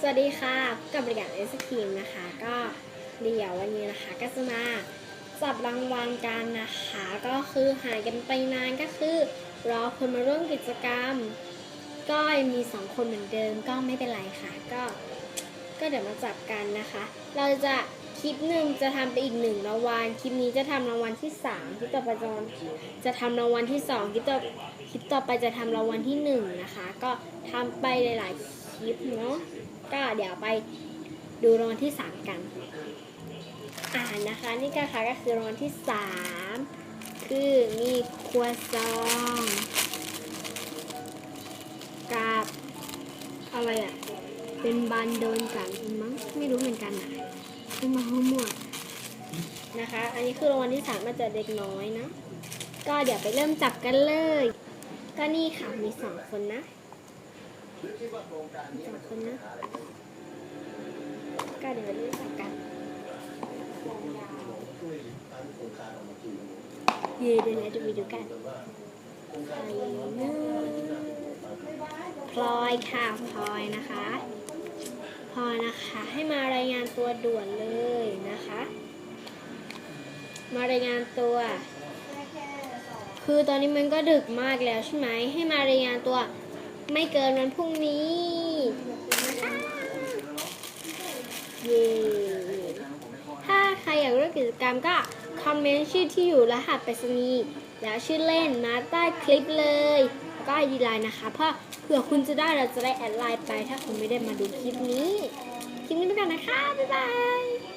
สวัสดีค่ะกับบริการไอศครีมนะคะ ก็เดี๋ยววันนี้นะคะ ก็จะมาจับรางวัลกันนะคะ ก็คือหายกันไปนานก็คือรอคนมาร่วมกิจกรรม ก็มีสองคนเหมือนเดิมก็ไม่เป็นไรค่ะ ก็ก็เดี๋ยวมาจับกันนะคะ เราจะคลิปหนึ่งจะทำไปอีกหนึ่งรางวัลคลิปนี้จะทำรางวัลที่สามคลิปต่อไปจะจะทำรางวัลที่สองคลิปต่อคลิปต่อไปจะทำรางวัลที่หนึ่งนะคะ ก็ทำไปหลาย ๆ คลิปเนาะ ก็เดี๋ยวไปดูรางวัลที่สามกันอ่านนะคะ นี่ก็ค่ะก็คือรางวัลที่สามคือมีครัวซองกับอะไรอะ เป็นบันโดนกันมั้งไม่รู้เหมือนกันอะคือมาหัวหมวดนะคะ อันนี้คือรางวัลที่สามมาจากเด็กน้อยนะ ก็เดี๋ยวไปเริ่มจับกันเลย ก็นี่ค่ะมีสองคนนะ สองคนนะก็เดี๋ยวเริ่มจับกันเย่เดี๋ยวเราจะไปดูกันใครนะพลอยค่ะพลอยนะคะพลอยนะคะ ให้มารายงานตัวด่วนเลยนะคะ มารายงานตัว คือตอนนี้มันก็ดึกมากแล้วใช่ไหมให้มารายงานตัว ไม่เกินวันพรุ่งนี้นะคะเย้ถ้าใครอยากร่วมกิจกรรมก็ คอมเมนต์ชื่อที่อยู่รหัสไปรษณีย์แล้วชื่อเล่นมาใต้คลิปเลย แล้วก็ไอดีไลน์นะคะเพราะเผื่อคุณจะได้เราจะได้แอดไลน์ไปถ้าคุณไม่ได้มาดูคลิปนี้ คลิปนี้ไปกันนะคะ บ๊ายบาย